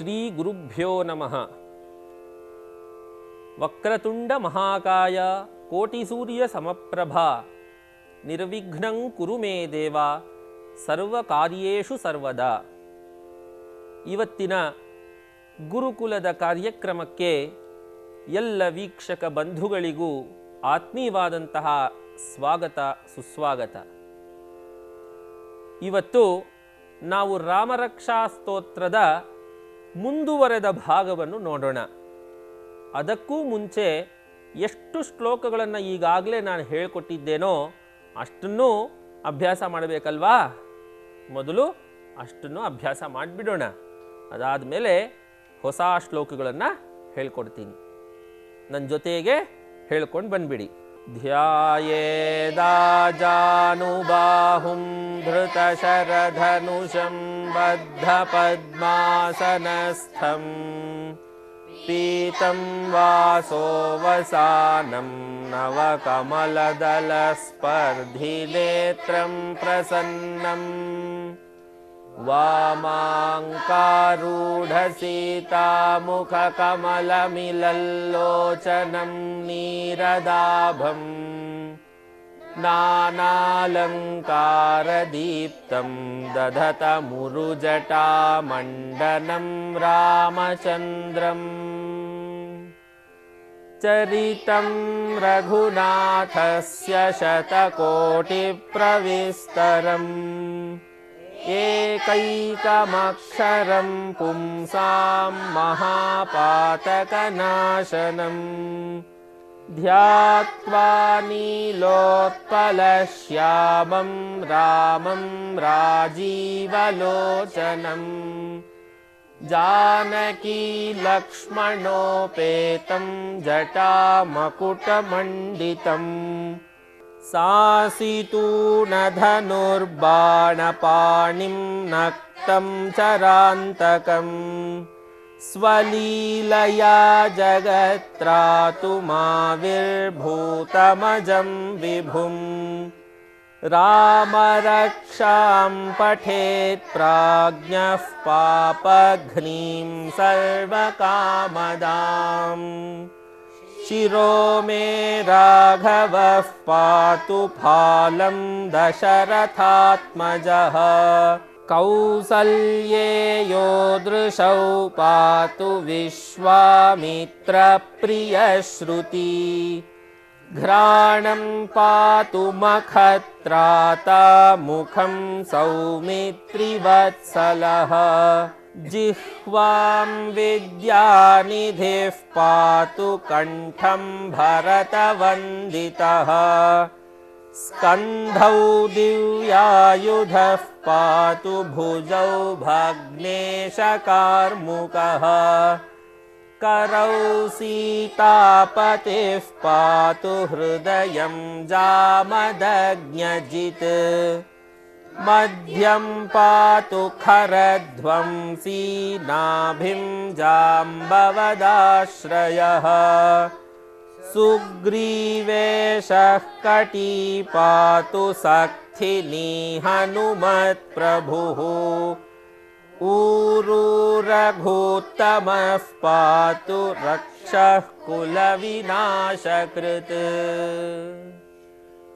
ಶ್ರೀ ಗುರುಭ್ಯೋ ನಮಃ. ವಕ್ರತುಂಡ ಮಹಾಕಾಯ ಕೋಟಿ ಸೂರ್ಯ ಸಮಪ್ರಭಾ. ನಿರ್ವಿಘ್ನಂ ಕುರು ಮೇ ದೇವ, ಸರ್ವ ಕಾರ್ಯೇಷು ಸರ್ವದಾ. ಇವತ್ತಿನ ಗುರುಕುಲದ ಕಾರ್ಯಕ್ರಮಕ್ಕೆ ಎಲ್ಲ ವೀಕ್ಷಕ ಬಂಧುಗಳಿಗೂ ಆತ್ಮೀಯವಾದಂತಹ ಸ್ವಾಗತ, ಸುಸ್ವಾಗತ. ಇವತ್ತು ನಾವು ರಾಮರಕ್ಷಾ ಸ್ತೋತ್ರದ ಮುಂದುವರೆದ ಭಾಗವನ್ನು ನೋಡೋಣ. ಅದಕ್ಕೂ ಮುಂಚೆ ಎಷ್ಟು ಶ್ಲೋಕಗಳನ್ನು ಈಗಾಗಲೇ ನಾನು ಹೇಳಿಕೊಟ್ಟಿದ್ದೇನೋ ಅಷ್ಟನ್ನು ಅಭ್ಯಾಸ ಮಾಡಬೇಕಲ್ವಾ? ಮೊದಲು ಅಷ್ಟನ್ನು ಅಭ್ಯಾಸ ಮಾಡಿಬಿಡೋಣ. ಅದಾದ ಮೇಲೆ ಹೊಸ ಶ್ಲೋಕಗಳನ್ನು ಹೇಳ್ಕೊಡ್ತೀನಿ. ನನ್ನ ಜೊತೆಗೆ ಹೇಳ್ಕೊಂಡು ಬಂದ್ಬಿಡಿ. ध्यायेदाजानुबाहुं धृतशरधनुषं बद्धपद्मासनस्थम् पीतं वासोऽवसानं नवकमलदलस्पर्धिनेत्रं प्रसन्नम् वामाङ्कारूढसीतामुखकमलमिलल्लोचनं नीरदाभम् नानालङ्कारदीप्तं दधतमुरुजटामण्डनं रामचन्द्रम् चरितं रघुनाथस्य शतकोटिप्रविस्तरम् एकैकमक्षरं पुंसां महापातकनाशनम् ध्यात्वा नीलोत्पलश्यामं रामं राजीवलोचनम् जानकीलक्ष्मणोपेतं जटामकुटमण्डितम् सासितूणधनुर्बाणपाणिं नक्तं चरान्तकम् स्वलीलया जगत्रातुमाविर्भूतमजं विभुम् रामरक्षां पठेत् प्राज्ञः पापघ्नीं सर्वकामदाम् शिरो मे राघवः पातु फालं दशरथात्मजः। कौसल्ये यो दृशौ पातु विश्वामित्रप्रियश्रुती। घ्राणं पातु मखत्राता मुखं सौमित्रिवत्सलः जिह्वां विद्यानिधिः पातु कण्ठं भरतवन्दितः। स्कन्धौ दिव्यायुधः पातु भुजौ भग्नेशकार्मुकः। करौ सीतापतिः पातु हृदयं जामदग्न्यजित् मध्यं पातु खरध्वंसी नाभिं जाम्बवदाश्रयः सुग्रीवेशः कटी पातु सक्थिनी हनुमत्प्रभुः ऊरू रघुत्तमः पातु रक्षः ಕುಲವಿನಾಶಕೃತ್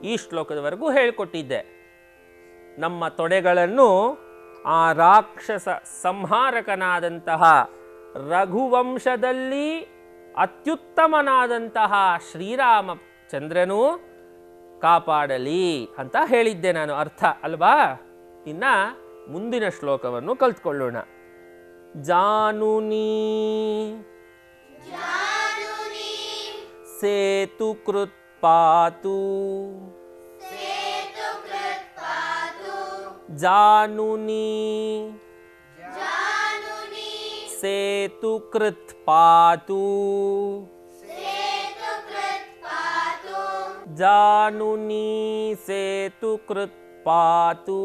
ಈ ಶ್ಲೋಕದವರೆಗೂ ಹೇಳಿಕೊಟ್ಟಿದ್ದೆ ನಮ್ಮ ತೊಡೆಗಳನ್ನು ಆ ರಾಕ್ಷಸ ಸಂಹಾರಕನಾದಂತಹ ರಘುವಂಶದಲ್ಲಿ ಅತ್ಯುತ್ತಮನಾದಂತಹ ಶ್ರೀರಾಮಚಂದ್ರನು ಕಾಪಾಡಲಿ ಅಂತ ಹೇಳಿದ್ದೆ ನಾನು. ಅರ್ಥ ಅಲ್ವಾ? ಇನ್ನ ಮುಂದಿನ ಶ್ಲೋಕವನ್ನು ಕಲ್ತ್ಕೊಳ್ಳೋಣ. ಜಾನುನಿ ಸೇತು ಕೃತ್ जानुनी। जानुनी। सेतुकृत् पातु जानुनी सेतुकृत् पातु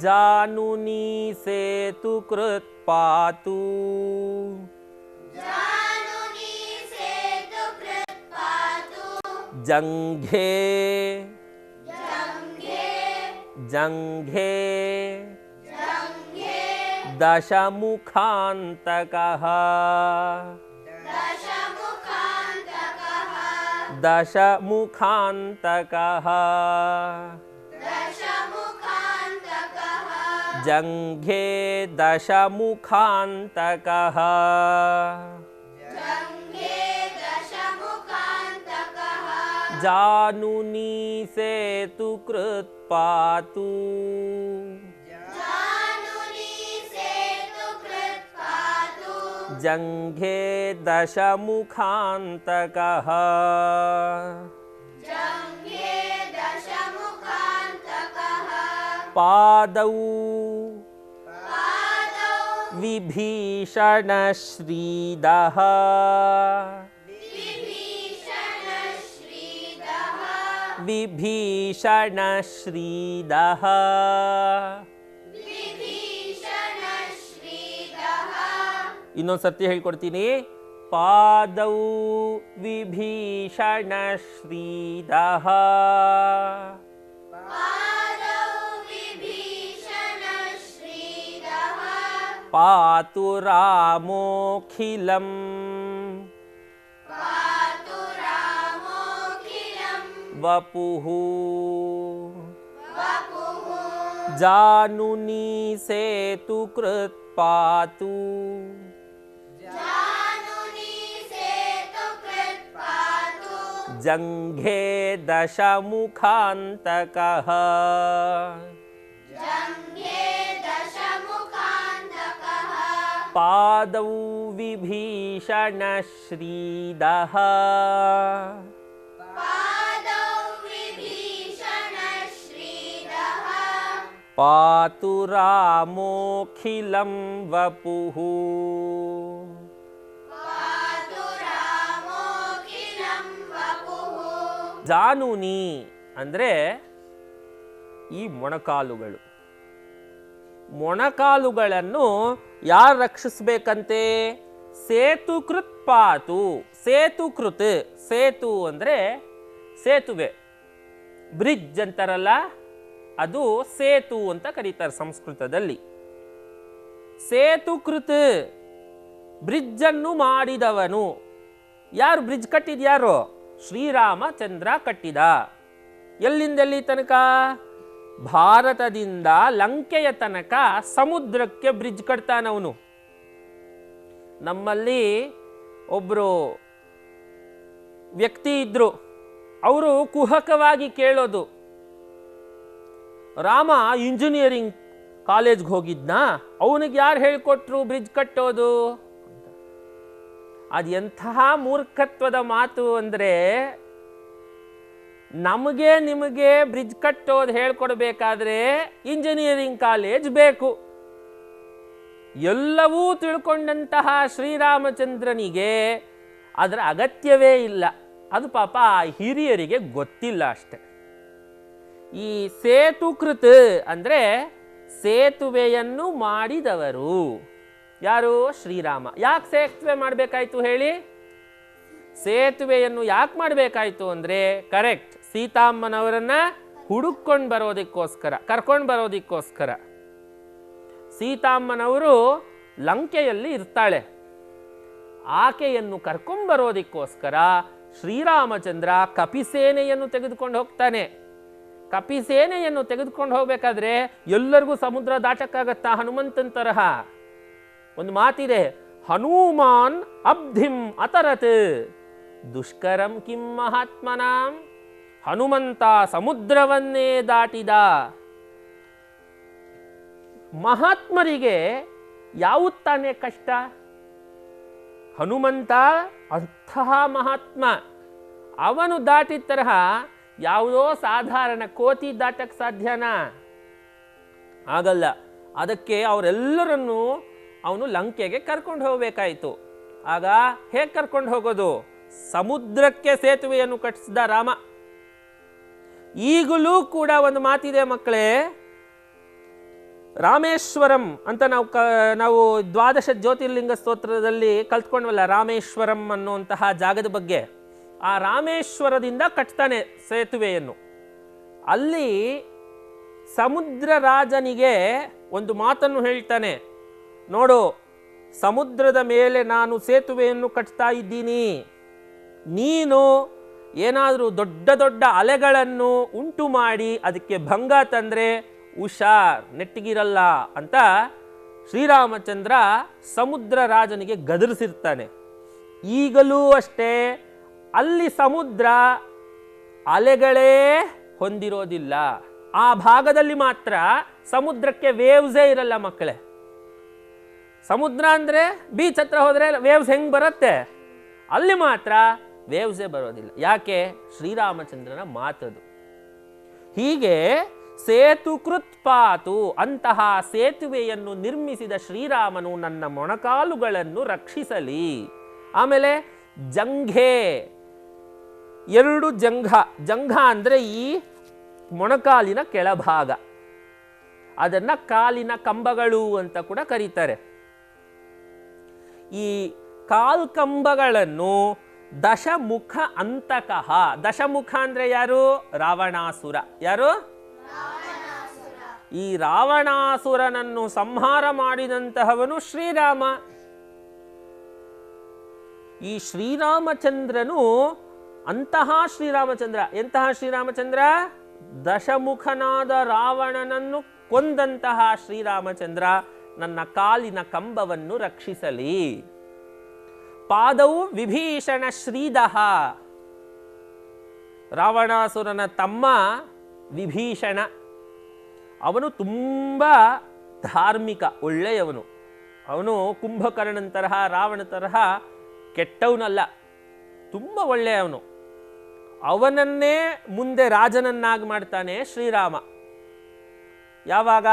जानुनी सेतुकृत् पातु जंघे। जंघे। दशमुखान्तकः। दशमुखान्तकः। जंघे दशमुखान्तकः। जानुनी से तु सेतुकृत्पातु जङ्घे दशमुखान्तकः। पादौ। विभीषणश्रीदः। विभीषणश्रीदः ಇನ್ನೊಂದು ಸರ್ತಿ ಹೇಳ್ಕೊಡ್ತೀನಿ ಪಾದೌ ವಿಭೀಷಣಶ್ರೀದಃ ಪಾತು ರಾಮೋಖಿಲಂ ವಪುಃ वपुः। जानुनी सेतु कृत्पातु जङ्घे दशमुखान्तकः। पादौ विभीषणश्रीदः। पातु रामोऽखिलं वपुः ಜಾನುನಿ ಅಂದರೆ ಈ ಮೊಣಕಾಲುಗಳು ಮೊಣಕಾಲುಗಳನ್ನು ಯಾರು ರಕ್ಷಿಸ್ಬೇಕಂತೆ ಸೇತುಕೃತ್ ಪಾತು ಸೇತುಕೃತ್ ಸೇತು ಅಂದರೆ ಸೇತುವೆ ಬ್ರಿಡ್ಜ್ ಅಂತಾರಲ್ಲ ಅದು ಸೇತು ಅಂತ ಕರೀತಾರೆ ಸಂಸ್ಕೃತದಲ್ಲಿ. ಸೇತುಕೃತ್ ಬ್ರಿಡ್ಜನ್ನು ಮಾಡಿದವನು. ಯಾರು ಬ್ರಿಡ್ಜ್ ಕಟ್ಟಿದ್ಯಾರು ಶ್ರೀರಾಮಚಂದ್ರ ಕಟ್ಟಿದ. ಎಲ್ಲಿಂದ ಎಲ್ಲಿ ತನಕ? ಭಾರತದಿಂದ ಲಂಕೆಯ ತನಕ ಸಮುದ್ರಕ್ಕೆ ಬ್ರಿಡ್ಜ್ ಕಟ್ತಾನವನು ನಮ್ಮಲ್ಲಿ ಒಬ್ಬರು ವ್ಯಕ್ತಿ ಇದ್ರು. ಅವರು ಕುಹಕವಾಗಿ ಕೇಳೋದು. ರಾಮ ಇಂಜಿನಿಯರಿಂಗ್ ಕಾಲೇಜ್ಗೆ ಹೋಗಿದ್ನಾ? ಅವನಿಗೆ ಯಾರು ಹೇಳಿಕೊಟ್ರು ಬ್ರಿಡ್ಜ್ ಕಟ್ಟೋದು? ಅದು ಎಂತಹ ಮೂರ್ಖತ್ವದ ಮಾತು ಅಂದರೆ ನಮಗೆ ನಿಮಗೆ ಬ್ರಿಡ್ಜ್ ಕಟ್ಟೋದು ಹೇಳ್ಕೊಡ್ಬೇಕಾದ್ರೆ ಇಂಜಿನಿಯರಿಂಗ್ ಕಾಲೇಜ್ ಬೇಕು. ಎಲ್ಲವೂ ತಿಳ್ಕೊಂಡಂತಹ ಶ್ರೀರಾಮಚಂದ್ರನಿಗೆ ಅದರ ಅಗತ್ಯವೇ ಇಲ್ಲ. ಅದು ಪಾಪ ಆ ಹಿರಿಯರಿಗೆ ಗೊತ್ತಿಲ್ಲ ಅಷ್ಟೆ. ಈ ಸೇತುಕೃತ್ ಅಂದರೆ ಸೇತುವೆಯನ್ನು ಮಾಡಿದವರು. ಯಾರು? ಶ್ರೀರಾಮ. ಯಾಕೆ ಸೇತುವೆ ಮಾಡಬೇಕಾಯ್ತು ಹೇಳಿ? ಸೇತುವೆಯನ್ನು ಯಾಕೆ ಮಾಡಬೇಕಾಯ್ತು ಅಂದರೆ ಕರೆಕ್ಟ್ ಸೀತಾಮ್ಮನವರನ್ನ ಹುಡುಕೊಂಡು ಬರೋದಕ್ಕೋಸ್ಕರ, ಕರ್ಕೊಂಡು ಬರೋದಕ್ಕೋಸ್ಕರ. ಸೀತಾಮ್ಮನವರು ಲಂಕೆಯಲ್ಲಿ ಇರ್ತಾಳೆ. ಆಕೆಯನ್ನು ಕರ್ಕೊಂಬರೋದಕ್ಕೋಸ್ಕರ ಶ್ರೀರಾಮಚಂದ್ರ ಕಪಿಸೇನೆಯನ್ನು ತೆಗೆದುಕೊಂಡು ಹೋಗ್ತಾನೆ. ಕಪಿಸೇನೆಯನ್ನು ತೆಗೆದುಕೊಂಡು ಹೋಗ್ಬೇಕಾದ್ರೆ ಎಲ್ಲರಿಗೂ ಸಮುದ್ರ ದಾಟಕ್ಕಾಗತ್ತಾ ಹನುಮಂತನ ತರಹ? ಒಂದು ಮಾತಿದೆ, ಹನುಮಾನ್ ಅಬ್ಧಿಂ ಅತರತ್, ದುಷ್ಕರಂ ಕಿಂ ಮಹಾತ್ಮನಾಂ, ಹನುಮಂತ ಸಮುದ್ರವನ್ನೇ ದಾಟಿದ. ಮಹಾತ್ಮರಿಗೆ ಯಾವುದು ತಾನೇ ಕಷ್ಟ? ಹನುಮಂತ ಅಂತಹ ಮಹಾತ್ಮ. ಅವನು ದಾಟಿದ ತರಹ ಯಾವುದೋ ಸಾಧಾರಣ ಕೋತಿ ದಾಟಕ್ಕೆ ಸಾಧ್ಯನಾ? ಆಗಲ್ಲ. ಅದಕ್ಕೆ ಅವರೆಲ್ಲರನ್ನು ಅವನು ಲಂಕೆಗೆ ಕರ್ಕೊಂಡು ಹೋಗಬೇಕಾಯಿತು. ಆಗ ಹೇಗೆ ಕರ್ಕೊಂಡು ಹೋಗೋದು? ಸಮುದ್ರಕ್ಕೆ ಸೇತುವೆಯನ್ನು ಕಟ್ಟಿಸಿದ ರಾಮ. ಈಗಲೂ ಕೂಡ ಒಂದು ಮಾತಿದೆ ಮಕ್ಕಳೇ. ರಾಮೇಶ್ವರಂ ಅಂತ ನಾವು ಕ, ನಾವು ದ್ವಾದಶ ಜ್ಯೋತಿರ್ಲಿಂಗ ಸ್ತೋತ್ರದಲ್ಲಿ ಕಲ್ತ್ಕೊಂಡ್ವಲ್ಲ ರಾಮೇಶ್ವರಂ ಅನ್ನುವಂತಹ ಜಾಗದ ಬಗ್ಗೆ. ಆ ರಾಮೇಶ್ವರದಿಂದ ಕಟ್ತಾನೆ ಸೇತುವೆಯನ್ನು. ಅಲ್ಲಿ ಸಮುದ್ರ ರಾಜನಿಗೆ ಒಂದು ಮಾತನ್ನು ಹೇಳ್ತಾನೆ, ನೋಡು, ಸಮುದ್ರದ ಮೇಲೆ ನಾನು ಸೇತುವೆಯನ್ನು ಕಟ್ತಾ ಇದ್ದೀನಿ. ನೀನು ಏನಾದರೂ ದೊಡ್ಡ ದೊಡ್ಡ ಅಲೆಗಳನ್ನು ಉಂಟು ಮಾಡಿ ಅದಕ್ಕೆ ಭಂಗ ತಂದರೆ ಹುಷಾರ್, ನೆಟ್ಟಿಗಿರಲ್ಲ ಅಂತ ಶ್ರೀರಾಮಚಂದ್ರ ಸಮುದ್ರ ರಾಜನಿಗೆ ಗದರಿಸಿರ್ತಾನೆ. ಈಗಲೂ ಅಷ್ಟೇ ಅಲ್ಲಿ ಸಮುದ್ರ ಅಲೆಗಳೇ ಹೊಂದಿರೋದಿಲ್ಲ. ಆ ಭಾಗದಲ್ಲಿ ಮಾತ್ರ ಸಮುದ್ರಕ್ಕೆ ವೇವ್ಸೇ ಇರಲ್ಲ ಮಕ್ಕಳೇ. ಸಮುದ್ರ ಅಂದರೆ ಬೀಚ್ ಹತ್ರ ಹೋದರೆ ವೇವ್ಸ್ ಹೆಂಗೆ ಬರುತ್ತೆ? ಅಲ್ಲಿ ಮಾತ್ರ ವೇವ್ಸೇ ಬರೋದಿಲ್ಲ. ಯಾಕೆ? ಶ್ರೀರಾಮಚಂದ್ರನ ಮಾತದು. ಹೀಗೆ ಸೇತು ಕೃತ್ಪಾತು ಅಂತಹ ಸೇತುವೆಯನ್ನು ನಿರ್ಮಿಸಿದ ಶ್ರೀರಾಮನು ನನ್ನ ಮೊಣಕಾಲುಗಳನ್ನು ರಕ್ಷಿಸಲಿ. ಆಮೇಲೆ ಜಂಘೆ ಎರಡು ಜಂಘ. ಜಂಘ ಅಂದರೆ ಈ ಮೊಣಕಾಲಿನ ಕೆಳಭಾಗ. ಅದನ್ನ ಕಾಲಿನ ಕಂಬಗಳು ಅಂತ ಕೂಡ ಕರೀತಾರೆ. ಈ ಕಾಲ್ಕಂಬಗಳನ್ನು ದಶಮುಖ ಅಂತಕಃ. ದಶಮುಖ ಅಂದ್ರೆ ಯಾರು? ರಾವಣಾಸುರ. ಯಾರು? ಈ ರಾವಣಾಸುರನನ್ನು ಸಂಹಾರ ಮಾಡಿದಂತಹವನು ಶ್ರೀರಾಮ. ಈ ಶ್ರೀರಾಮಚಂದ್ರನು ಅಂತಹ ಶ್ರೀರಾಮಚಂದ್ರ, ಎಂತಹ ಶ್ರೀರಾಮಚಂದ್ರ? ದಶಮುಖನಾದ ರಾವಣನನ್ನು ಕೊಂದಂತಹ ಶ್ರೀರಾಮಚಂದ್ರ, ನನ್ನ ಕಾಲಿನ ಕಂಬವನ್ನು ರಕ್ಷಿಸಲಿ. ಪಾದವು ವಿಭೀಷಣ ಶ್ರೀದಹ. ರಾವಣಾಸುರನ ತಮ್ಮ ವಿಭೀಷಣ. ಅವನು ತುಂಬ ಧಾರ್ಮಿಕ, ಒಳ್ಳೆಯವನು. ಅವನು ಕುಂಭಕರ್ಣನ ತರಹ, ರಾವಣ ತರಹ ಕೆಟ್ಟವನಲ್ಲ, ತುಂಬ ಒಳ್ಳೆಯವನು. ಅವನನ್ನೇ ಮುಂದೆ ರಾಜನನ್ನಾಗಿ ಮಾಡ್ತಾನೆ ಶ್ರೀರಾಮ. ಯಾವಾಗ?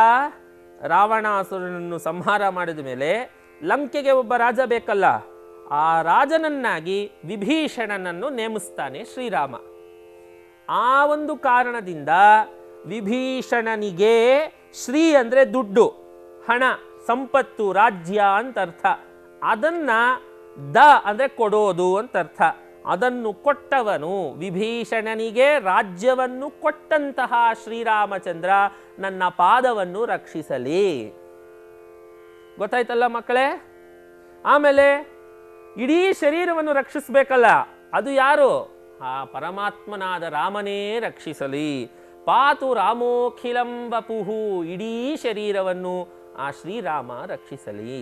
ರಾವಣಾಸುರನನ್ನು ಸಂಹಾರ ಮಾಡಿದ ಮೇಲೆ ಲಂಕೆಗೆ ಒಬ್ಬ ರಾಜ ಬೇಕಲ್ಲ, ಆ ರಾಜನನ್ನಾಗಿ ವಿಭೀಷಣನನ್ನು ನೇಮಿಸ್ತಾನೆ ಶ್ರೀರಾಮ. ಆ ಒಂದು ಕಾರಣದಿಂದ ವಿಭೀಷಣನಿಗೆ ಶ್ರೀ ಅಂದರೆ ದುಡ್ಡು, ಹಣ, ಸಂಪತ್ತು, ರಾಜ್ಯ ಅಂತ ಅರ್ಥ. ಅದನ್ನು ದ ಅಂದರೆ ಕೊಡೋದು ಅಂತ ಅರ್ಥ. ಅದನ್ನು ಕೊಟ್ಟವನು ವಿಭೀಷಣನಿಗೆ ರಾಜ್ಯವನ್ನು ಕೊಟ್ಟಂತಹ ಶ್ರೀರಾಮಚಂದ್ರ ನನ್ನ ಪಾದವನ್ನು ರಕ್ಷಿಸಲಿ. ಗೊತ್ತಾಯ್ತಲ್ಲ ಮಕ್ಕಳೇ? ಆಮೇಲೆ ಇಡೀ ಶರೀರವನ್ನು ರಕ್ಷಿಸಬೇಕಲ್ಲ, ಅದು ಯಾರು? ಆ ಪರಮಾತ್ಮನಾದ ರಾಮನೇ ರಕ್ಷಿಸಲಿ. ಪಾತು ರಾಮೋಖಿಲಂ ವಪುಹು ಇಡೀ ಶರೀರವನ್ನು ಆ ಶ್ರೀರಾಮ ರಕ್ಷಿಸಲಿ.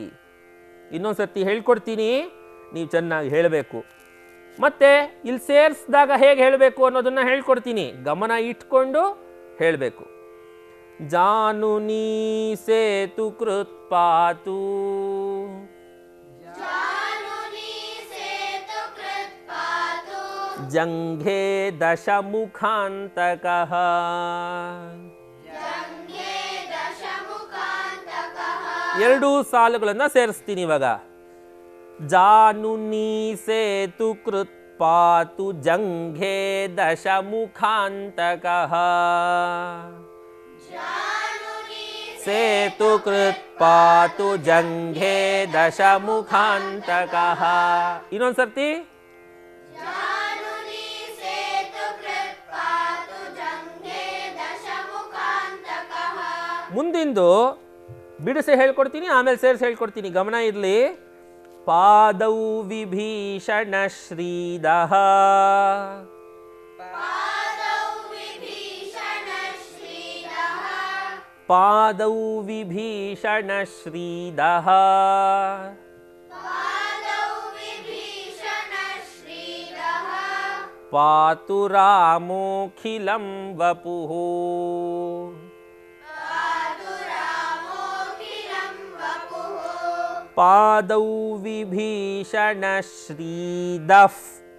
ಇನ್ನೊಂದ್ಸತಿ ಹೇಳ್ಕೊಡ್ತೀನಿ, ನೀವು ಚೆನ್ನಾಗಿ ಹೇಳಬೇಕು. ಮತ್ತೆ ಇಲ್ಲಿ ಸೇರಿಸಿದಾಗ ಹೇಗೆ ಹೇಳಬೇಕು ಅನ್ನೋದನ್ನು ಹೇಳ್ಕೊಡ್ತೀನಿ. ಗಮನ ಇಟ್ಕೊಂಡು ಹೇಳಬೇಕು. ಜಾನು ನೀ ಸೇತು ಕೃತ್ಪಾತು ಜಂಘೆ ದಶಮುಖಾಂತಕಃ. ಎರಡೂ ಸಾಲುಗಳನ್ನು ಸೇರಿಸ್ತೀನಿ ಇವಾಗ. जानुनी ಸೇತು ಕೃತ್ಪಾತು ಜಂಘೆ ದಶಮುಖಾಂತಕಃ ಇನ್ನೊಂದ್ಸರ್ತಿ जानुनी सेतु कृत्पातु जङ्घे दशमुखान्तकः ಮುಂದಿಂದು ಬಿಡಿಸಿ ಹೇಳ್ಕೊಡ್ತೀನಿ ಆಮೇಲೆ ಸೇರಿಸಿ ಹೇಳ್ಕೊಡ್ತೀನಿ ಗಮನ ಇರಲಿ ಪಾದೌ ವಿಭೀಷಣ ಶ್ರೀದಃ पादौ विभीषण श्रीदः। पादौ विभीषण श्रीदः। पातु रामोऽखिलं वपुः। पादौ विभीषणश्रीदः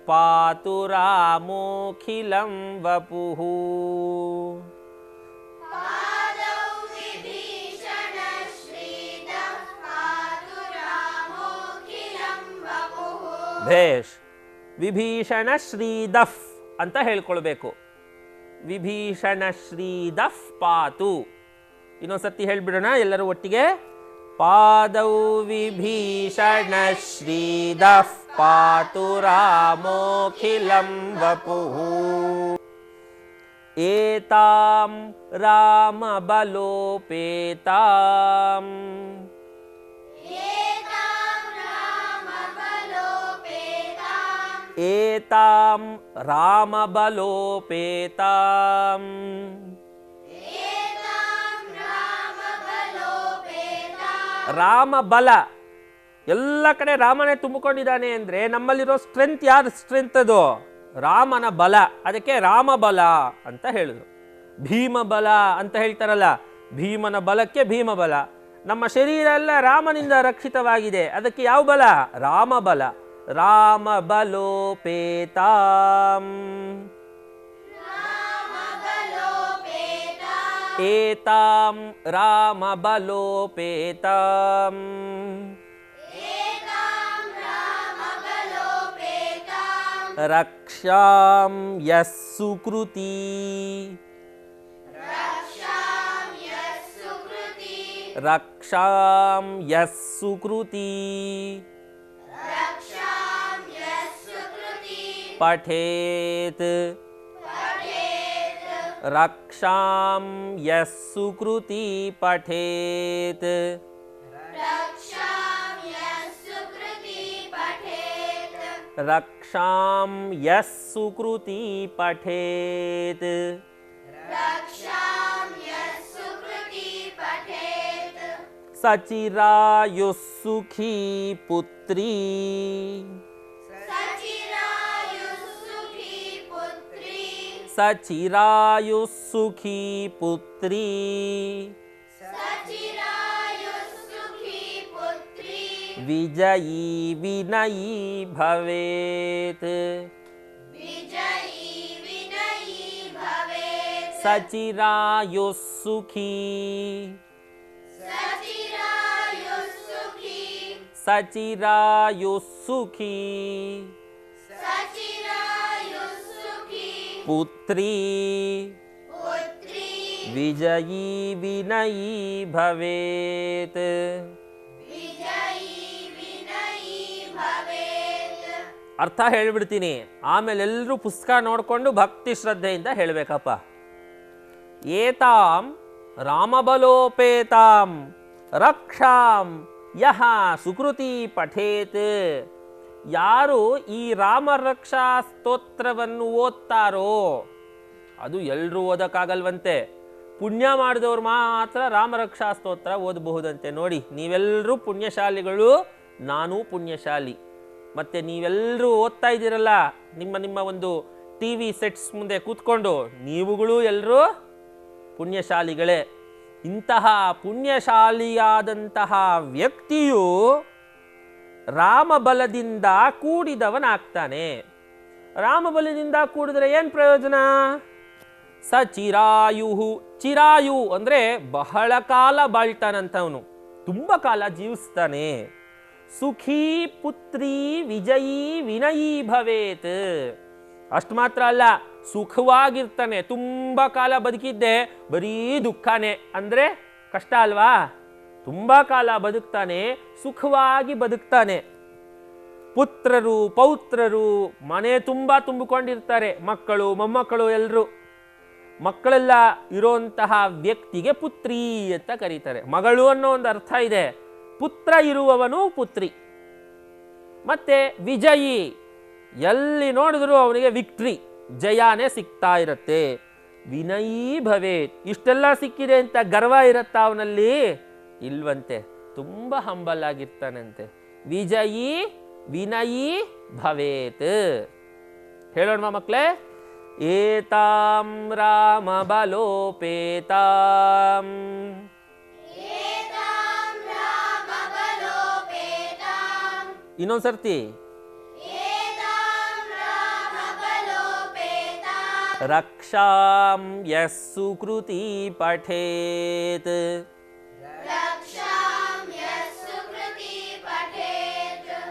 पातु रामोऽखिलं वपुः ಭೇಷ್ ವಿಭೀಷಣ ಶ್ರೀದಫ್ ಅಂತ ಹೇಳ್ಕೊಳ್ಬೇಕು ವಿಭೀಷಣ ಶ್ರೀದಫ್ ಪಾತು ಇನ್ನೊಂದ್ಸತಿ ಹೇಳ್ಬಿಡೋಣ ಎಲ್ಲರೂ ಒಟ್ಟಿಗೆ पादौ विभीषणश्रीदः पातु रामोऽखिलं वपुः एतां रामबलोपेताम्। एतां रामबलोपेताम्। ರಾಮ ಬಲ ಎಲ್ಲ ಕಡೆ ರಾಮನೇ ತುಂಬಿಕೊಂಡಿದ್ದಾನೆ ಅಂದರೆ ನಮ್ಮಲ್ಲಿರೋ ಸ್ಟ್ರೆಂತ್ ಯಾರ ಸ್ಟ್ರೆಂತ್ ಅದು? ರಾಮನ ಬಲ. ಅದಕ್ಕೆ ರಾಮ ಬಲ ಅಂತ ಹೇಳಿದ್ರು. ಭೀಮ ಬಲ ಅಂತ ಹೇಳ್ತಾರಲ್ಲ, ಭೀಮನ ಬಲಕ್ಕೆ ಭೀಮ ಬಲ ನಮ್ಮ ಶರೀರ ಎಲ್ಲ ರಾಮನಿಂದ ರಕ್ಷಿತವಾಗಿದೆ. ಅದಕ್ಕೆ ಯಾವ ಬಲ? ರಾಮ ಬಲ ರಾಮ ಬಲೋಪೇತಾಂ एतां रामबलोपेताम्। रक्षां यः सुकृती। रक्षां यः सुकृती। पठेत्। यः सुकृती पठेत्। रक्षां यः सुकृती पठेत्। सचिरायुः सुखी पुत्री। सचिरायुः सुखी पुत्री। सचिरायुः सुखी पुत्री। विजयी विनयी भवेत्। विजयी विनयी भवेत्। सचिरायुः सुखी सचिरायुः सुखी पुत्री पुत्री विजयी विनयी भवेत् विजयी विनयी भवेत् ಅರ್ಥ ಹೇಳ್ಬಿಡ್ತೀನಿ ಆಮೇಲೆ ಎಲ್ಲರೂ ಪುಸ್ತಕ ನೋಡಿಕೊಂಡು ಭಕ್ತಿ ಶ್ರದ್ಧೆಯಿಂದ ಹೇಳಬೇಕಪ್ಪ ಏತಾಂ ರಾಮಬಲೋಪೇತಾಂ ರಕ್ಷಾಂ ಯಹ ಸುಕೃತಿ ಪಠೇತ್ ಯಾರು ಈ ರಾಮರಕ್ಷಾ ಸ್ತೋತ್ರವನ್ನು ಓದ್ತಾರೋ, ಅದು ಎಲ್ಲರೂ ಓದಕ್ಕಾಗಲ್ವಂತೆ. ಪುಣ್ಯ ಮಾಡಿದವ್ರು ಮಾತ್ರ ರಾಮರಕ್ಷಾ ಸ್ತೋತ್ರ ಓದಬಹುದಂತೆ. ನೋಡಿ ನೀವೆಲ್ಲರೂ ಪುಣ್ಯಶಾಲಿಗಳು, ನಾನೂ ಪುಣ್ಯಶಾಲಿ. ಮತ್ತು ನೀವೆಲ್ಲರೂ ಓದ್ತಾ ಇದ್ದೀರಲ್ಲ, ನಿಮ್ಮ ನಿಮ್ಮ ಒಂದು ಟಿ ವಿ ಸೆಟ್ಸ್ ಮುಂದೆ ಕೂತ್ಕೊಂಡು, ನೀವುಗಳು ಎಲ್ಲರೂ ಪುಣ್ಯಶಾಲಿಗಳೇ. ಇಂತಹ ಪುಣ್ಯಶಾಲಿಯಾದಂತಹ ವ್ಯಕ್ತಿಯು ರಾಮಬಲದಿಂದ ಕೂಡಿದವನಾಗ್ತಾನೆ. ರಾಮಬಲದಿಂದ ಕೂಡಿದ್ರೆ ಏನು ಪ್ರಯೋಜನ? ಸ ಚಿರಾಯು ಚಿರಾಯು ಅಂದರೆ ಬಹಳ ಕಾಲ ಬಾಳ್ತಾನಂತವನು ತುಂಬ ಕಾಲ ಜೀವಿಸ್ತಾನೆ. ಸುಖಿ ಪುತ್ರಿ ವಿಜಯೀ ವಿನಯೀ ಭವೇತ್. ಅಷ್ಟು ಮಾತ್ರ ಅಲ್ಲ, ಸುಖವಾಗಿರ್ತಾನೆ. ತುಂಬ ಕಾಲ ಬದುಕಿದ್ದೆ, ಬರೀ ದುಃಖನೇ. ಅಂದರೆ ಕಷ್ಟ ಅಲ್ವಾ? ತುಂಬ ಕಾಲ ಬದುಕ್ತಾನೆ, ಸುಖವಾಗಿ ಬದುಕ್ತಾನೆ. ಪುತ್ರರು, ಪೌತ್ರರು, ಮನೆ ತುಂಬ ತುಂಬಿಕೊಂಡಿರ್ತಾರೆ, ಮಕ್ಕಳು, ಮೊಮ್ಮಕ್ಕಳು ಎಲ್ಲರೂ ಮಕ್ಕಳೆಲ್ಲ ಇರೋಂತಹ ವ್ಯಕ್ತಿಗೆ ಪುತ್ರಿ ಅಂತ ಕರೀತಾರೆ. ಮಗಳು ಅನ್ನೋ ಒಂದು ಅರ್ಥ ಇದೆ. ಪುತ್ರ ಇರುವವನು ಪುತ್ರಿ. ಮತ್ತೆ ವಿಜಯಿ, ಎಲ್ಲಿ ನೋಡಿದ್ರು ಅವನಿಗೆ ವಿಕ್ಟ್ರಿ, ಜಯಾನೇ ಸಿಗ್ತಾ ಇರತ್ತೆ. ವಿನಯೀ ಭವೇತ್, ಇಷ್ಟೆಲ್ಲ ಸಿಕ್ಕಿದೆ ಅಂತ ಗರ್ವ ಇರುತ್ತಾ ಅವನಲ್ಲಿ? ಇಲ್ವಂತೆ ತುಂಬ ಹಂಬಲ್ ಆಗಿರ್ತಾನಂತೆ ವಿಜಯೀ ವಿನಯೀ ಭವೇತ್ ಹೇಳೋಣ ಮಕ್ಕಳೇ ಏತಾಂ ರಾಮ ಬಲೋಪೇತಾಂ एतां रामबलोपेताम् ಇನ್ನೊಂದು ಸರ್ತಿ एतां रामबलोपेताम् रक्षां यः सुकृती पठेत्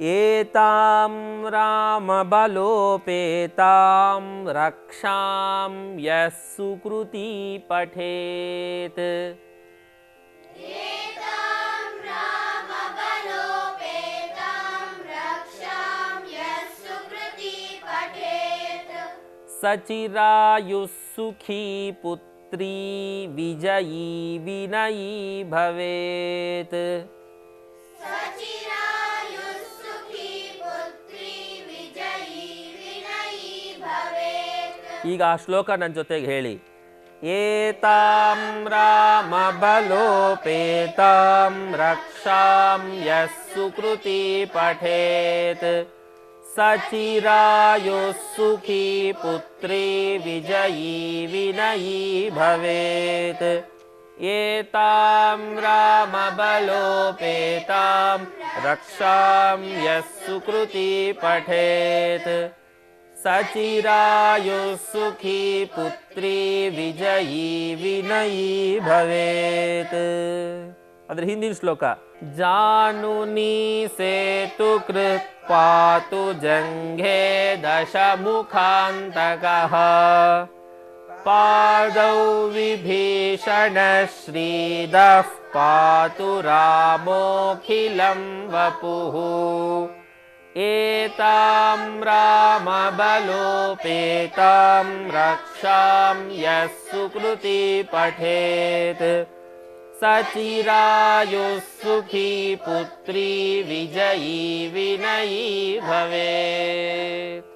एतां रामबलोपेतां रक्षां यः सुकृती पठेत्। सचिरायुः सुखी पुत्री विजयी विनयी भवेत् ಈಗ ಆ ಶ್ಲೋಕ ನನ್ನ ಜೊತೆಗೆ ಹೇಳಿ ಏತಾಂ ರಾಮ ಬಲೋಪೇತಾಂ ರಕ್ಷಾಂ ಯಸ್ ಸುಕೃತಿ ಪಠೇತ್ ಸಚಿರಾಯು ಸುಖಿ ಪುತ್ರಿ ವಿಜಯೀ ವಿನಯೀ ಭವೇತ್ ಏತಾಂ ರಾಮ ಬಲೋಪೇತಾಂ ರಕ್ಷಾಂ ಯಸ್ ಸುಕೃತಿ सचिरायु सुखी पुत्री विजयी विनयी भवेत्। अत्र हिंदी श्लोक जानुनी से तु कृत्पातु जङ्घे दशमुखान्तकः। पादौ विभीषणश्रीदः पातु रामोऽखिलं वपुः। एतां रामबलोपेतां रक्षां यः सुकृति पठेत् सचिरायुः सुखी पुत्री ವಿಜಯೀ ವಿನಯೀ ಭವೇತ್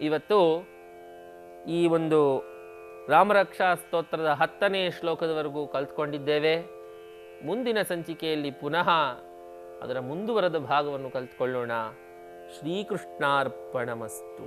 ಇವತ್ತು ಈ ಒಂದು ರಾಮರಕ್ಷಾ ಸ್ತೋತ್ರದ ಹತ್ತನೇ ಶ್ಲೋಕದವರೆಗೂ ಕಲ್ತ್ಕೊಂಡಿದ್ದೇವೆ ಮುಂದಿನ ಸಂಚಿಕೆಯಲ್ಲಿ ಪುನಃ ಅದರ ಮುಂದುವರೆದ ಭಾಗವನ್ನು ಕಲ್ತ್ಕೊಳ್ಳೋಣ. ಶ್ರೀಕೃಷ್ಣಾರ್ಪಣಮಸ್ತು.